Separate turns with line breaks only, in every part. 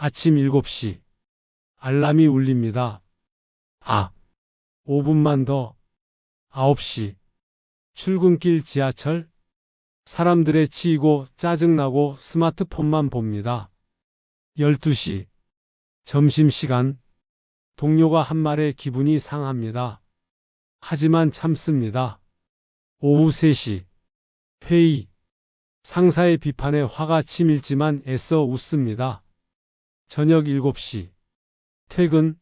아침 7시. 알람이 울립니다. 아, 5분만 더. 9시. 출근길 지하철. 사람들에 치이고 짜증나고 스마트폰만 봅니다. 12시. 점심시간. 동료가 한 말에 기분이 상합니다. 하지만 참습니다. 오후 3시. 회의. 상사의 비판에 화가 치밀지만 애써 웃습니다. 저녁 7시. 퇴근.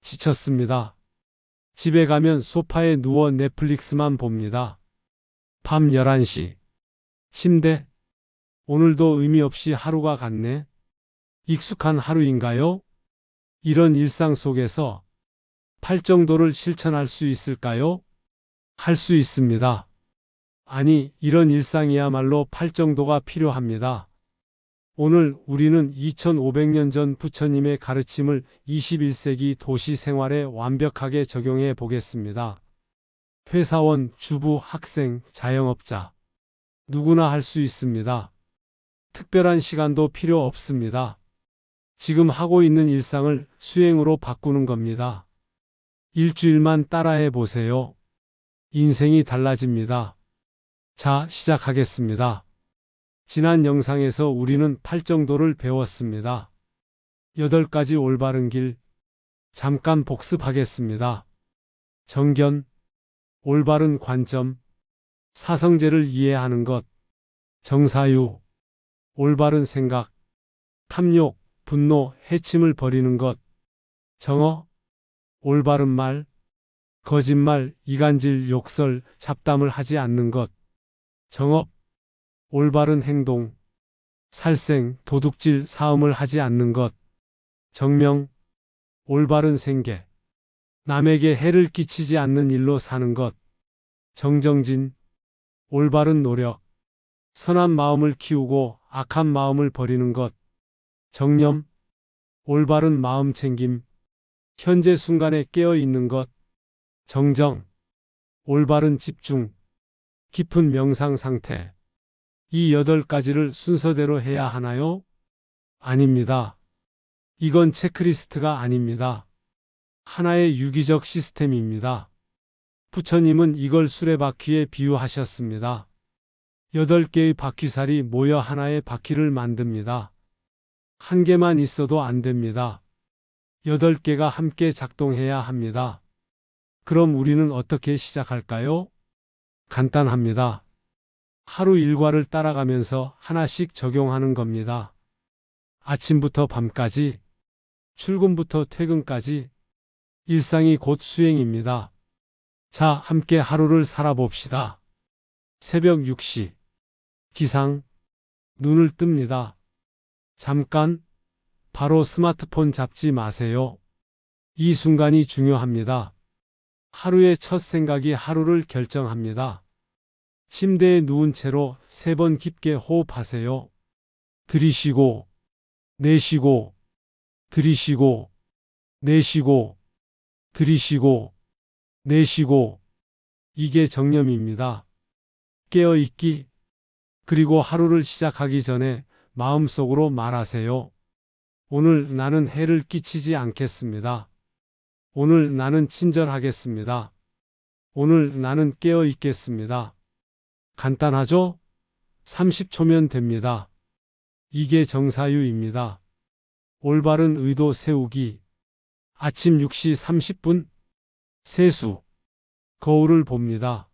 지쳤습니다. 집에 가면 소파에 누워 넷플릭스만 봅니다. 밤 11시. 침대. 오늘도 의미 없이 하루가 갔네. 익숙한 하루인가요? 이런 일상 속에서 팔 정도를 실천할 수 있을까요? 할 수 있습니다. 아니, 이런 일상이야말로 팔 정도가 필요합니다. 오늘 우리는 2500년 전 부처님의 가르침을 21세기 도시 생활에 완벽하게 적용해 보겠습니다. 회사원, 주부, 학생, 자영업자. 누구나 할 수 있습니다. 특별한 시간도 필요 없습니다. 지금 하고 있는 일상을 수행으로 바꾸는 겁니다. 일주일만 따라해 보세요. 인생이 달라집니다. 자, 시작하겠습니다. 지난 영상에서 우리는 팔정도를 배웠습니다. 8가지 올바른 길. 잠깐 복습하겠습니다. 정견, 올바른 관점, 사성제를 이해하는 것, 정사유, 올바른 생각, 탐욕, 분노, 해침을 버리는 것, 정어, 올바른 말, 거짓말, 이간질, 욕설, 잡담을 하지 않는 것, 정업, 올바른 행동, 살생, 도둑질, 사음을 하지 않는 것, 정명, 올바른 생계, 남에게 해를 끼치지 않는 일로 사는 것, 정정진, 올바른 노력, 선한 마음을 키우고 악한 마음을 버리는 것, 정념, 올바른 마음 챙김, 현재 순간에 깨어 있는 것, 정정, 올바른 집중, 깊은 명상 상태. 이 여덟 가지를 순서대로 해야 하나요? 아닙니다. 이건 체크리스트가 아닙니다. 하나의 유기적 시스템입니다. 부처님은 이걸 수레바퀴에 비유하셨습니다. 여덟 개의 바퀴살이 모여 하나의 바퀴를 만듭니다. 한 개만 있어도 안 됩니다. 여덟 개가 함께 작동해야 합니다. 그럼 우리는 어떻게 시작할까요? 간단합니다. 하루 일과를 따라가면서 하나씩 적용하는 겁니다. 아침부터 밤까지, 출근부터 퇴근까지, 일상이 곧 수행입니다. 자, 함께 하루를 살아봅시다. 새벽 6시. 기상. 눈을 뜹니다. 잠깐. 바로 스마트폰 잡지 마세요. 이 순간이 중요합니다. 하루의 첫 생각이 하루를 결정합니다. 침대에 누운 채로 세 번 깊게 호흡하세요. 들이쉬고, 내쉬고, 들이쉬고, 내쉬고, 들이쉬고, 내쉬고. 이게 정념입니다. 깨어 있기. 그리고 하루를 시작하기 전에 마음속으로 말하세요. 오늘 나는 해를 끼치지 않겠습니다. 오늘 나는 친절하겠습니다. 오늘 나는 깨어 있겠습니다. 간단하죠? 30초면 됩니다. 이게 정사유입니다. 올바른 의도 세우기. 아침 6시 30분. 세수. 거울을 봅니다.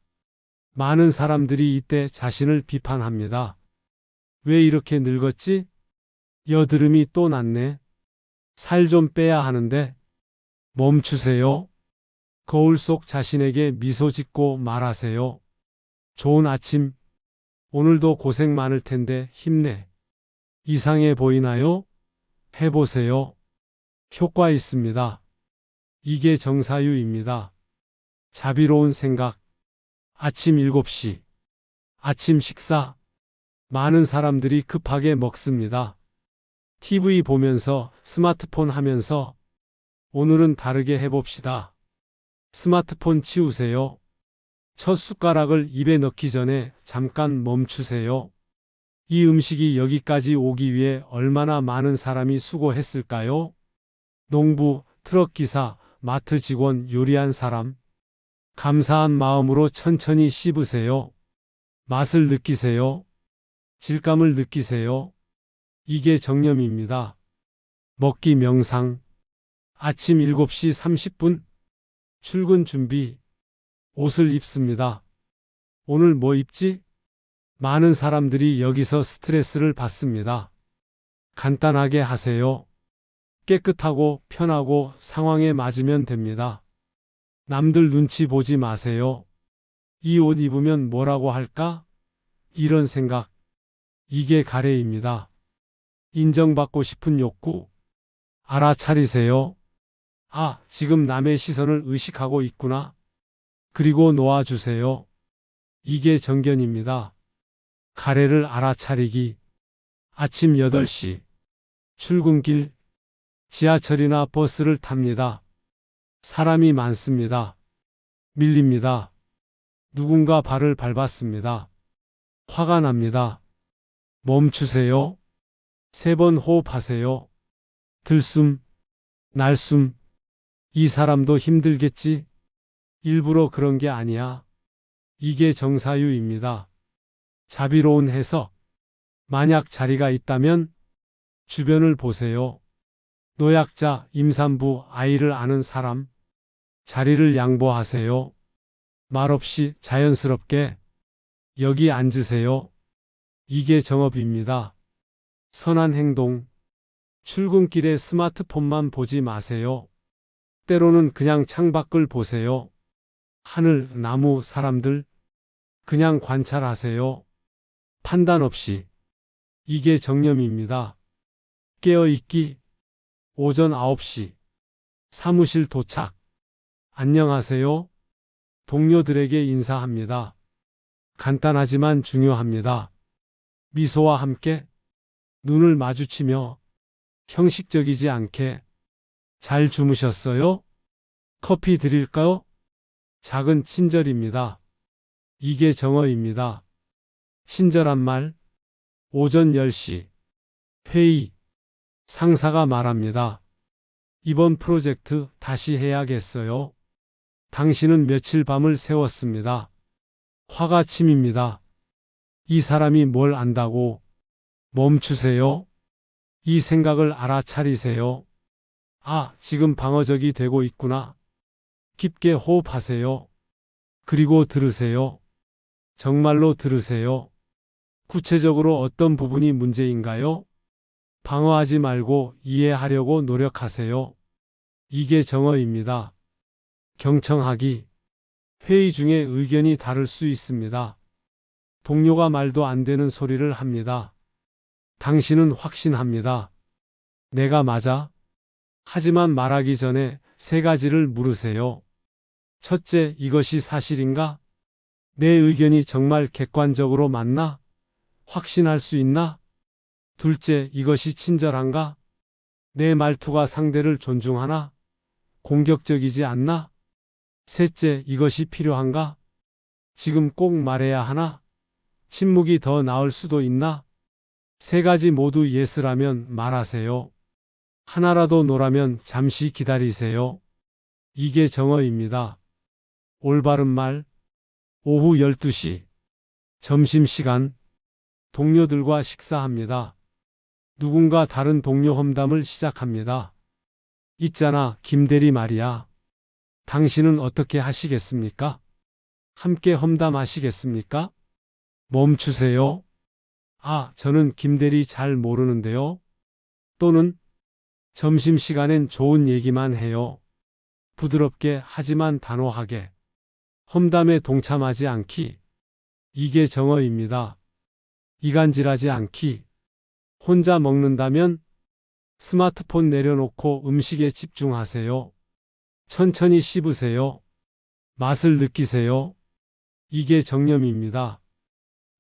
많은 사람들이 이때 자신을 비판합니다. 왜 이렇게 늙었지? 여드름이 또 났네. 살 좀 빼야 하는데. 멈추세요. 거울 속 자신에게 미소 짓고 말하세요. 좋은 아침. 오늘도 고생 많을 텐데 힘내. 이상해 보이나요? 해보세요. 효과 있습니다. 이게 정사유입니다. 자비로운 생각. 아침 7시. 아침 식사. 많은 사람들이 급하게 먹습니다. TV 보면서 스마트폰 하면서 오늘은 다르게 해봅시다. 스마트폰 치우세요. 첫 숟가락을 입에 넣기 전에 잠깐 멈추세요. 이 음식이 여기까지 오기 위해 얼마나 많은 사람이 수고했을까요? 농부, 트럭 기사, 마트 직원, 요리한 사람. 감사한 마음으로 천천히 씹으세요. 맛을 느끼세요. 질감을 느끼세요. 이게 정념입니다. 먹기 명상. 아침 7시 30분. 출근 준비. 옷을 입습니다. 오늘 뭐 입지? 많은 사람들이 여기서 스트레스를 받습니다. 간단하게 하세요. 깨끗하고 편하고 상황에 맞으면 됩니다. 남들 눈치 보지 마세요. 이 옷 입으면 뭐라고 할까? 이런 생각. 이게 가래입니다. 인정받고 싶은 욕구. 알아차리세요. 아, 지금 남의 시선을 의식하고 있구나. 그리고 놓아주세요. 이게 정견입니다. 가래를 알아차리기. 아침 8시. 출근길. 지하철이나 버스를 탑니다. 사람이 많습니다. 밀립니다. 누군가 발을 밟았습니다. 화가 납니다. 멈추세요. 세 번 호흡하세요. 들숨, 날숨. 이 사람도 힘들겠지? 일부러 그런 게 아니야. 이게 정사유입니다. 자비로운 해석. 만약 자리가 있다면 주변을 보세요. 노약자, 임산부, 아이를 아는 사람. 자리를 양보하세요. 말없이 자연스럽게 여기 앉으세요. 이게 정업입니다. 선한 행동. 출근길에 스마트폰만 보지 마세요. 때로는 그냥 창밖을 보세요. 하늘, 나무, 사람들. 그냥 관찰하세요. 판단 없이. 이게 정념입니다. 깨어있기. 오전 9시. 사무실 도착. 안녕하세요. 동료들에게 인사합니다. 간단하지만 중요합니다. 미소와 함께 눈을 마주치며 형식적이지 않게 잘 주무셨어요? 커피 드릴까요? 작은 친절입니다. 이게 정어입니다. 친절한 말. 오전 10시. 회의. 상사가 말합니다. 이번 프로젝트 다시 해야겠어요. 당신은 며칠 밤을 새웠습니다. 화가 침입니다. 이 사람이 뭘 안다고 멈추세요. 이 생각을 알아차리세요. 아, 지금 방어적이 되고 있구나. 깊게 호흡하세요. 그리고 들으세요. 정말로 들으세요. 구체적으로 어떤 부분이 문제인가요? 방어하지 말고 이해하려고 노력하세요. 이게 정어입니다. 경청하기. 회의 중에 의견이 다를 수 있습니다. 동료가 말도 안 되는 소리를 합니다. 당신은 확신합니다. 내가 맞아? 하지만 말하기 전에 세 가지를 물으세요. 첫째, 이것이 사실인가? 내 의견이 정말 객관적으로 맞나? 확신할 수 있나? 둘째, 이것이 친절한가? 내 말투가 상대를 존중하나? 공격적이지 않나? 셋째, 이것이 필요한가? 지금 꼭 말해야 하나? 침묵이 더 나을 수도 있나? 세 가지 모두 예스라면 말하세요. 하나라도 노라면 잠시 기다리세요. 이게 정어입니다. 올바른 말. 오후 12시. 점심시간. 동료들과 식사합니다. 누군가 다른 동료 험담을 시작합니다. 있잖아, 김대리 말이야. 당신은 어떻게 하시겠습니까? 함께 험담하시겠습니까? 멈추세요. 아, 저는 김대리 잘 모르는데요. 또는 점심시간엔 좋은 얘기만 해요. 부드럽게 하지만 단호하게. 험담에 동참하지 않기. 이게 정어입니다. 이간질하지 않기. 혼자 먹는다면 스마트폰 내려놓고 음식에 집중하세요. 천천히 씹으세요. 맛을 느끼세요. 이게 정념입니다.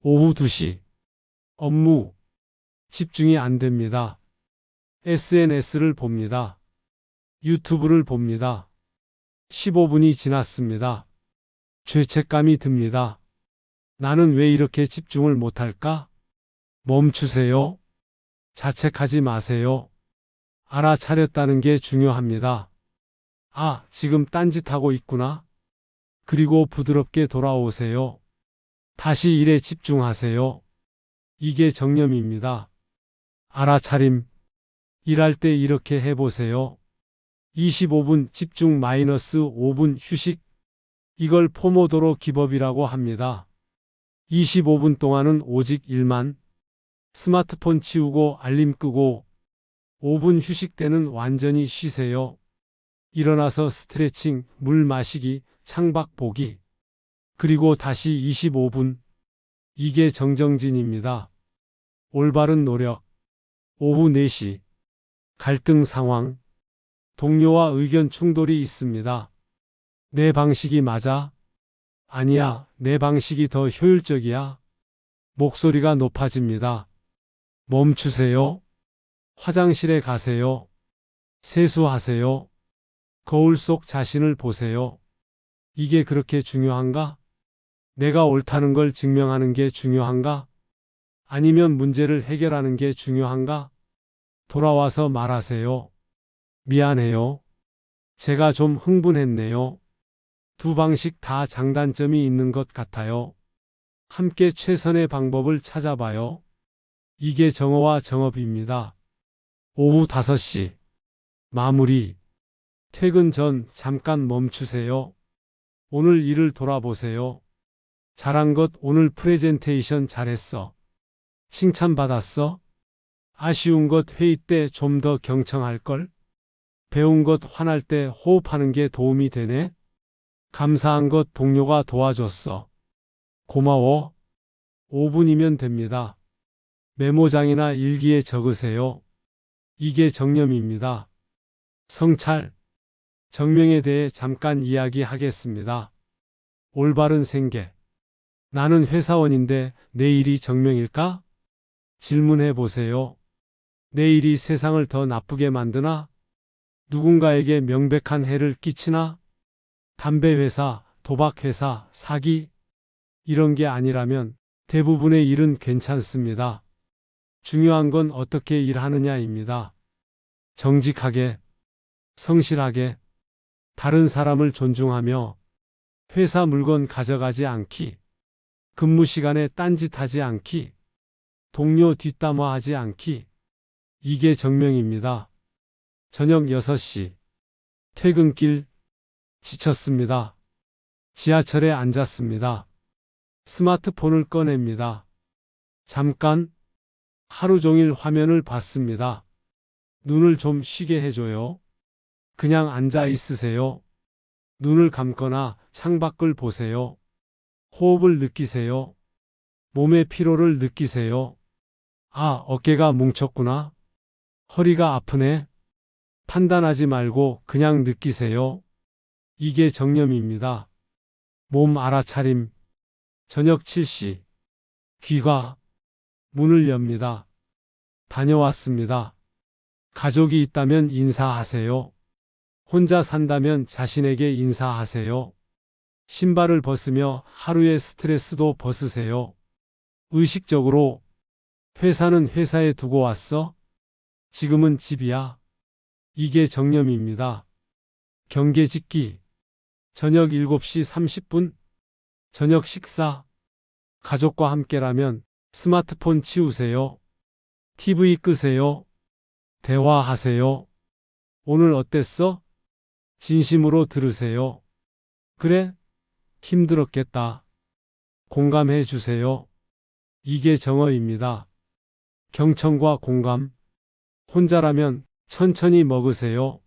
오후 2시. 업무. 집중이 안 됩니다. SNS를 봅니다. 유튜브를 봅니다. 15분이 지났습니다. 죄책감이 듭니다. 나는 왜 이렇게 집중을 못할까? 멈추세요. 자책하지 마세요. 알아차렸다는 게 중요합니다. 아, 지금 딴짓하고 있구나. 그리고 부드럽게 돌아오세요. 다시 일에 집중하세요. 이게 정념입니다. 알아차림. 일할 때 이렇게 해보세요. 25분 집중 마이너스 5분 휴식. 이걸 포모도로 기법이라고 합니다. 25분 동안은 오직 일만. 스마트폰 치우고 알림 끄고 5분 휴식 때는 완전히 쉬세요. 일어나서 스트레칭, 물 마시기, 창밖 보기. 그리고 다시 25분. 이게 정정진입니다. 올바른 노력. 오후 4시. 갈등 상황. 동료와 의견 충돌이 있습니다. 내 방식이 맞아? 아니야, 내 방식이 더 효율적이야. 목소리가 높아집니다. 멈추세요. 화장실에 가세요. 세수하세요. 거울 속 자신을 보세요. 이게 그렇게 중요한가? 내가 옳다는 걸 증명하는 게 중요한가? 아니면 문제를 해결하는 게 중요한가? 돌아와서 말하세요. 미안해요. 제가 좀 흥분했네요. 두 방식 다 장단점이 있는 것 같아요. 함께 최선의 방법을 찾아봐요. 이게 정어와 정업입니다. 오후 5시. 마무리. 퇴근 전 잠깐 멈추세요. 오늘 일을 돌아보세요. 잘한 것 오늘 프레젠테이션 잘했어. 칭찬받았어? 아쉬운 것 회의 때 좀 더 경청할걸? 배운 것 화날 때 호흡하는 게 도움이 되네? 감사한 것 동료가 도와줬어. 고마워. 5분이면 됩니다. 메모장이나 일기에 적으세요. 이게 정념입니다. 성찰. 정명에 대해 잠깐 이야기하겠습니다. 올바른 생계. 나는 회사원인데 내 일이 정명일까? 질문해 보세요. 내 일이 세상을 더 나쁘게 만드나? 누군가에게 명백한 해를 끼치나? 담배 회사, 도박 회사, 사기? 이런 게 아니라면 대부분의 일은 괜찮습니다. 중요한 건 어떻게 일하느냐입니다. 정직하게, 성실하게, 다른 사람을 존중하며 회사 물건 가져가지 않기, 근무 시간에 딴짓하지 않기, 동료 뒷담화하지 않기. 이게 정명입니다. 저녁 6시. 퇴근길. 지쳤습니다. 지하철에 앉았습니다. 스마트폰을 꺼냅니다. 잠깐 하루 종일 화면을 봤습니다. 눈을 좀 쉬게 해줘요. 그냥 앉아 있으세요. 눈을 감거나 창밖을 보세요. 호흡을 느끼세요. 몸의 피로를 느끼세요. 아, 어깨가 뭉쳤구나. 허리가 아프네. 판단하지 말고 그냥 느끼세요. 이게 정념입니다. 몸 알아차림. 저녁 7시. 귀가 문을 엽니다. 다녀왔습니다. 가족이 있다면 인사하세요. 혼자 산다면 자신에게 인사하세요. 신발을 벗으며 하루의 스트레스도 벗으세요. 의식적으로 회사는 회사에 두고 왔어? 지금은 집이야. 이게 정념입니다. 경계 짓기. 저녁 7시 30분. 저녁 식사. 가족과 함께라면 스마트폰 치우세요. TV 끄세요. 대화하세요. 오늘 어땠어? 진심으로 들으세요. 그래? 힘들었겠다. 공감해 주세요. 이게 정어입니다. 경청과 공감. 혼자라면 천천히 먹으세요.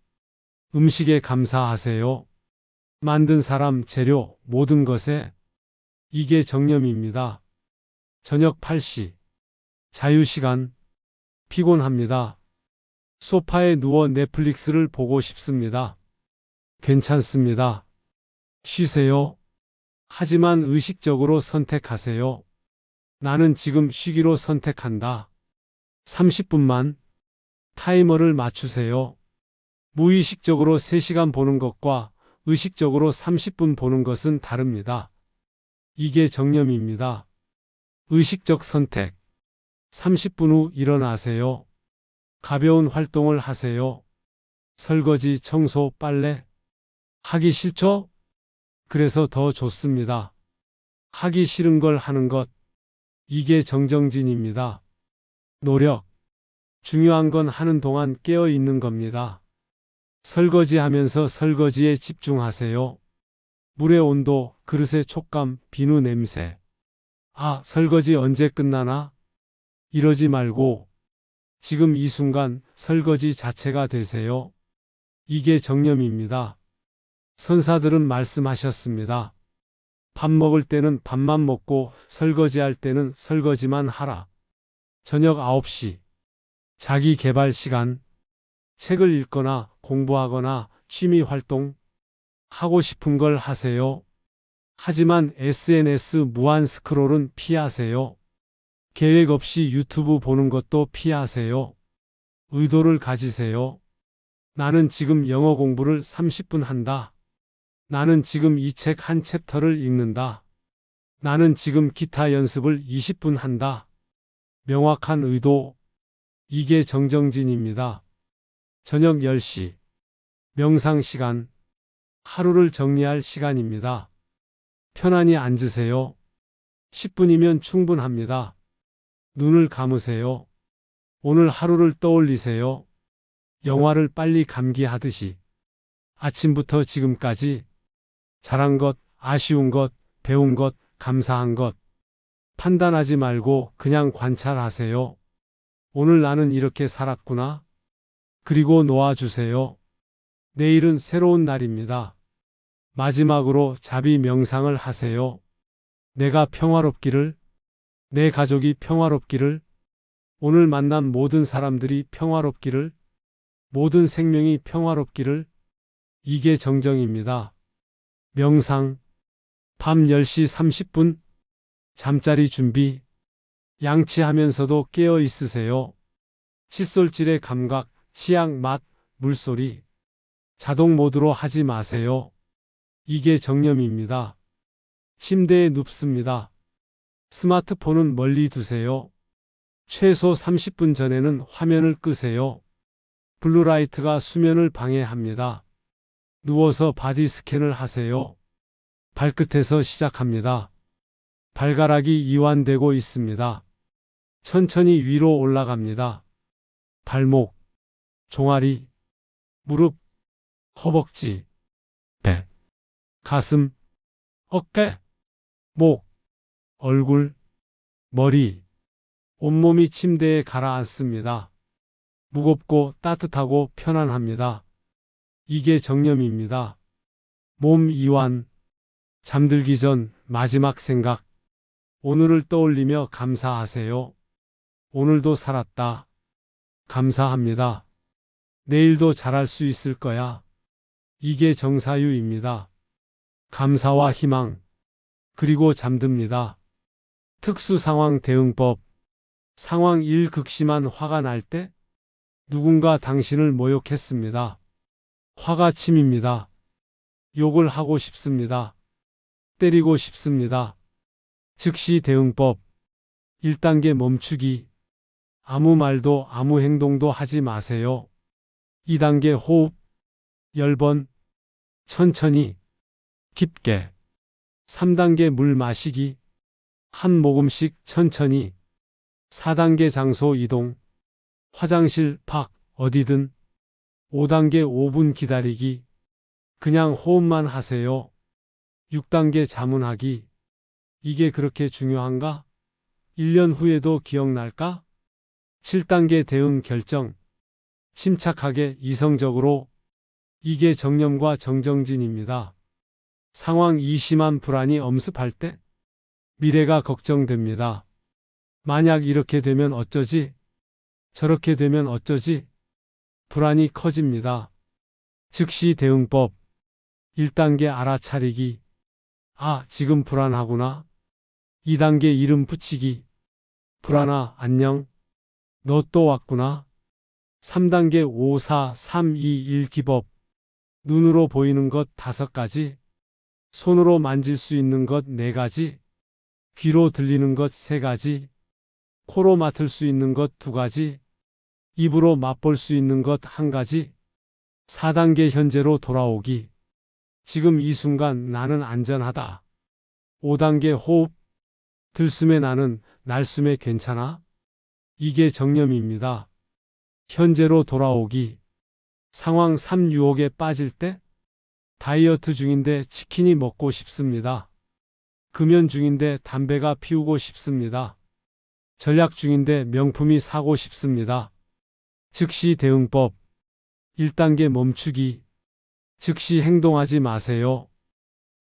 음식에 감사하세요. 만든 사람, 재료, 모든 것에 이게 정념입니다. 저녁 8시. 자유시간. 피곤합니다. 소파에 누워 넷플릭스를 보고 싶습니다. 괜찮습니다. 쉬세요. 하지만 의식적으로 선택하세요. 나는 지금 쉬기로 선택한다. 30분만 타이머를 맞추세요. 무의식적으로 3시간 보는 것과 의식적으로 30분 보는 것은 다릅니다. 이게 정념입니다. 의식적 선택. 30분 후 일어나세요. 가벼운 활동을 하세요. 설거지, 청소, 빨래. 하기 싫죠? 그래서 더 좋습니다. 하기 싫은 걸 하는 것. 이게 정정진입니다. 노력. 중요한 건 하는 동안 깨어 있는 겁니다. 설거지 하면서 설거지에 집중하세요. 물의 온도, 그릇의 촉감, 비누 냄새. 아, 설거지 언제 끝나나? 이러지 말고 지금 이 순간 설거지 자체가 되세요. 이게 정념입니다. 선사들은 말씀하셨습니다. 밥 먹을 때는 밥만 먹고 설거지할 때는 설거지만 하라. 저녁 9시. 자기 개발 시간. 책을 읽거나 공부하거나 취미 활동. 하고 싶은 걸 하세요. 하지만 SNS 무한 스크롤은 피하세요. 계획 없이 유튜브 보는 것도 피하세요. 의도를 가지세요. 나는 지금 영어 공부를 30분 한다. 나는 지금 이 책 한 챕터를 읽는다. 나는 지금 기타 연습을 20분 한다. 명확한 의도. 이게 정정진입니다. 저녁 10시. 명상 시간. 하루를 정리할 시간입니다. 편안히 앉으세요. 10분이면 충분합니다. 눈을 감으세요. 오늘 하루를 떠올리세요. 영화를 빨리 감기하듯이. 아침부터 지금까지 잘한 것, 아쉬운 것, 배운 것, 감사한 것. 판단하지 말고 그냥 관찰하세요. 오늘 나는 이렇게 살았구나. 그리고 놓아주세요. 내일은 새로운 날입니다. 마지막으로 자비 명상을 하세요. 내가 평화롭기를, 내 가족이 평화롭기를, 오늘 만난 모든 사람들이 평화롭기를, 모든 생명이 평화롭기를, 이게 정정입니다. 명상. 밤 10시 30분. 잠자리 준비. 양치하면서도 깨어 있으세요. 칫솔질의 감각, 치약 맛, 물소리. 자동 모드로 하지 마세요. 이게 정념입니다. 침대에 눕습니다. 스마트폰은 멀리 두세요. 최소 30분 전에는 화면을 끄세요. 블루라이트가 수면을 방해합니다. 누워서 바디 스캔을 하세요. 발끝에서 시작합니다. 발가락이 이완되고 있습니다. 천천히 위로 올라갑니다. 발목, 종아리, 무릎, 허벅지, 배, 가슴, 어깨, 목, 얼굴, 머리, 온몸이 침대에 가라앉습니다. 무겁고 따뜻하고 편안합니다. 이게 정념입니다. 몸 이완. 잠들기 전 마지막 생각. 오늘을 떠올리며 감사하세요. 오늘도 살았다. 감사합니다. 내일도 잘할 수 있을 거야. 이게 정사유입니다. 감사와 희망. 그리고 잠듭니다. 특수 상황 대응법. 상황 1 극심한 화가 날 때 누군가 당신을 모욕했습니다. 화가 침입니다. 욕을 하고 싶습니다. 때리고 싶습니다. 즉시 대응법. 1단계 멈추기. 아무 말도 아무 행동도 하지 마세요. 2단계 호흡. 10번. 천천히. 깊게. 3단계 물 마시기. 한 모금씩 천천히. 4단계 장소 이동. 화장실, 팍, 어디든. 5단계 5분 기다리기. 그냥 호흡만 하세요. 6단계 자문하기. 이게 그렇게 중요한가? 1년 후에도 기억날까? 7단계 대응 결정. 침착하게 이성적으로. 이게 정념과 정정진입니다. 상황 이 심한 불안이 엄습할 때 미래가 걱정됩니다. 만약 이렇게 되면 어쩌지? 저렇게 되면 어쩌지? 불안이 커집니다. 즉시 대응법. 1단계 알아차리기. 아, 지금 불안하구나. 2단계 이름 붙이기. 불안아, 안녕. 너 또 왔구나. 3단계 5, 4, 3, 2, 1 기법. 눈으로 보이는 것 5가지. 손으로 만질 수 있는 것 4가지. 귀로 들리는 것 3가지. 코로 맡을 수 있는 것두 가지, 입으로 맛볼 수 있는 것한 가지, 4단계 현재로 돌아오기. 지금 이 순간 나는 안전하다. 5단계 호흡. 들숨에 나는 날숨에 괜찮아? 이게 정념입니다. 현재로 돌아오기. 상황 3 유혹에 빠질 때? 다이어트 중인데 치킨이 먹고 싶습니다. 금연 중인데 담배가 피우고 싶습니다. 전략 중인데 명품이 사고 싶습니다. 즉시 대응법. 1단계 멈추기. 즉시 행동하지 마세요.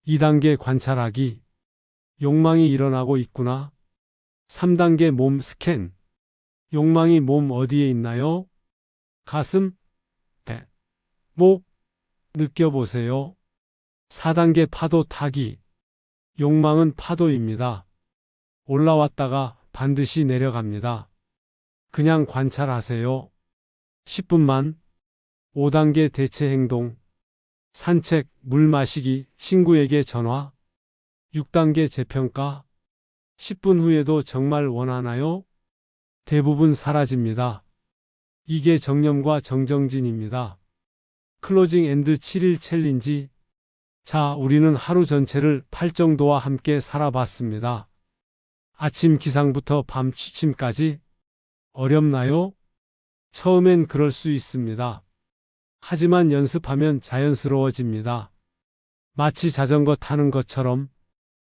2단계 관찰하기. 욕망이 일어나고 있구나. 3단계 몸 스캔. 욕망이 몸 어디에 있나요? 가슴, 배, 목, 느껴보세요. 4단계 파도 타기. 욕망은 파도입니다. 올라왔다가 반드시 내려갑니다. 그냥 관찰하세요. 10분만. 5단계 대체 행동. 산책, 물 마시기, 친구에게 전화. 6단계 재평가. 10분 후에도 정말 원하나요? 대부분 사라집니다. 이게 정념과 정정진입니다. 클로징 앤드 7일 챌린지. 자, 우리는 하루 전체를 팔정도와 함께 살아봤습니다. 아침 기상부터 밤 취침까지. 어렵나요? 처음엔 그럴 수 있습니다. 하지만 연습하면 자연스러워집니다. 마치 자전거 타는 것처럼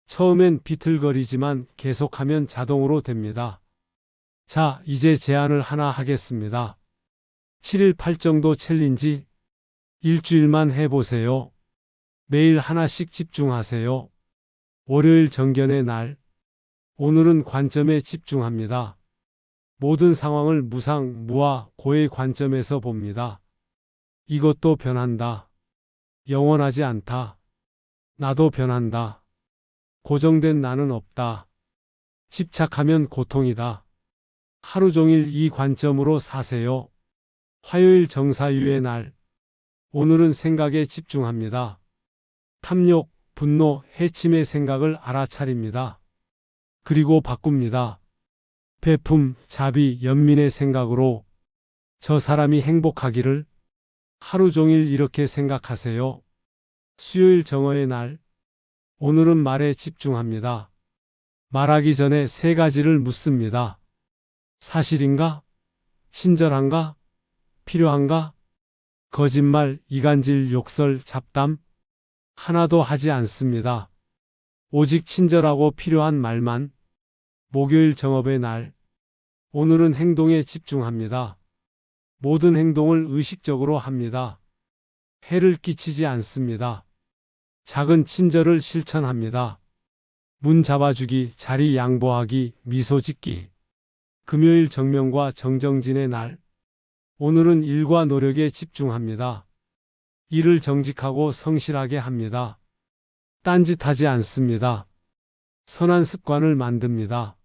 처음엔 비틀거리지만 계속하면 자동으로 됩니다. 자, 이제 제안을 하나 하겠습니다. 7일 8 정도 챌린지 일주일만 해보세요. 매일 하나씩 집중하세요. 월요일 정견의 날. 오늘은 관점에 집중합니다. 모든 상황을 무상, 무아, 고의 관점에서 봅니다. 이것도 변한다. 영원하지 않다. 나도 변한다. 고정된 나는 없다. 집착하면 고통이다. 하루 종일 이 관점으로 사세요. 화요일 정사유의 날. 오늘은 생각에 집중합니다. 탐욕, 분노, 해침의 생각을 알아차립니다. 그리고 바꿉니다. 배품, 자비, 연민의 생각으로 저 사람이 행복하기를 하루 종일 이렇게 생각하세요. 수요일 정오의 날. 오늘은 말에 집중합니다. 말하기 전에 세 가지를 묻습니다. 사실인가? 친절한가? 필요한가? 거짓말, 이간질, 욕설, 잡담? 하나도 하지 않습니다. 오직 친절하고 필요한 말만. 목요일 정업의 날. 오늘은 행동에 집중합니다. 모든 행동을 의식적으로 합니다. 해를 끼치지 않습니다. 작은 친절을 실천합니다. 문 잡아주기, 자리 양보하기, 미소 짓기. 금요일 정명과 정정진의 날. 오늘은 일과 노력에 집중합니다. 일을 정직하고 성실하게 합니다. 딴짓하지 않습니다. 선한 습관을 만듭니다.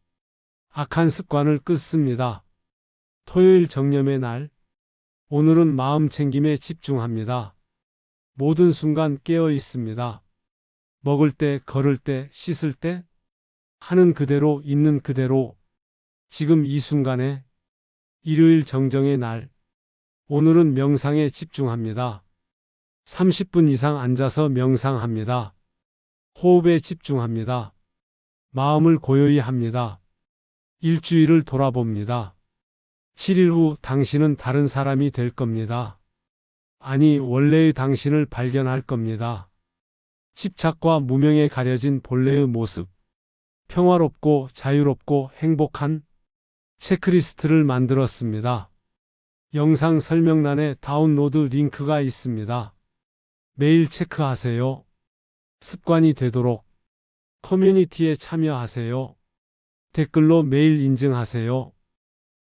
악한 습관을 끊습니다. 토요일 정념의 날. 오늘은 마음 챙김에 집중합니다. 모든 순간 깨어 있습니다. 먹을 때, 걸을 때, 씻을 때, 하는 그대로, 있는 그대로, 지금 이 순간에, 일요일 정정의 날, 오늘은 명상에 집중합니다. 30분 이상 앉아서 명상합니다. 호흡에 집중합니다. 마음을 고요히 합니다. 일주일을 돌아봅니다. 7일 후 당신은 다른 사람이 될 겁니다. 아니, 원래의 당신을 발견할 겁니다. 집착과 무명에 가려진 본래의 모습. 평화롭고 자유롭고 행복한 체크리스트를 만들었습니다. 영상 설명란에 다운로드 링크가 있습니다. 매일 체크하세요. 습관이 되도록 커뮤니티에 참여하세요. 댓글로 매일 인증하세요.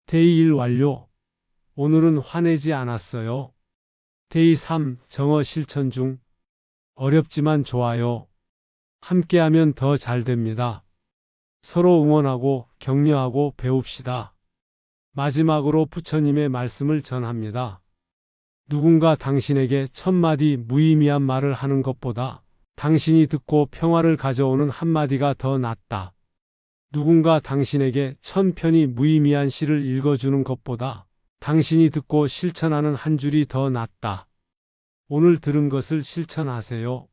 데이 1 완료. 오늘은 화내지 않았어요. 데이 3 정어 실천 중. 어렵지만 좋아요. 함께하면 더 잘 됩니다. 서로 응원하고 격려하고 배웁시다. 마지막으로 부처님의 말씀을 전합니다. 누군가 당신에게 천마디 무의미한 말을 하는 것보다 당신이 듣고 평화를 가져오는 한마디가 더 낫다. 누군가 당신에게 천편이 무의미한 시를 읽어주는 것보다 당신이 듣고 실천하는 한 줄이 더 낫다. 오늘 들은 것을 실천하세요.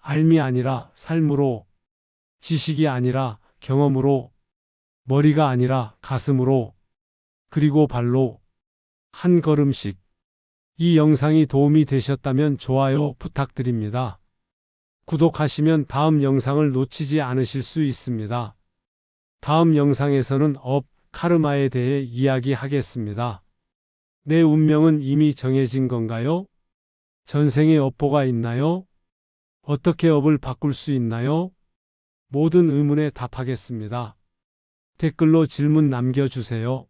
알미 아니라 삶으로, 지식이 아니라 경험으로, 머리가 아니라 가슴으로, 그리고 발로, 한 걸음씩. 이 영상이 도움이 되셨다면 좋아요 부탁드립니다. 구독하시면 다음 영상을 놓치지 않으실 수 있습니다. 다음 영상에서는 업, 카르마에 대해 이야기하겠습니다. 내 운명은 이미 정해진 건가요? 전생에 업보가 있나요? 어떻게 업을 바꿀 수 있나요? 모든 의문에 답하겠습니다. 댓글로 질문 남겨주세요.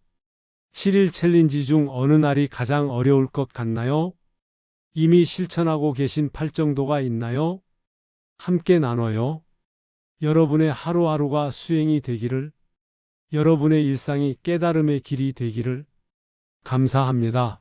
7일 챌린지 중 어느 날이 가장 어려울 것 같나요? 이미 실천하고 계신 팔정도가 있나요? 함께 나눠요. 여러분의 하루하루가 수행이 되기를, 여러분의 일상이 깨달음의 길이 되기를 감사합니다.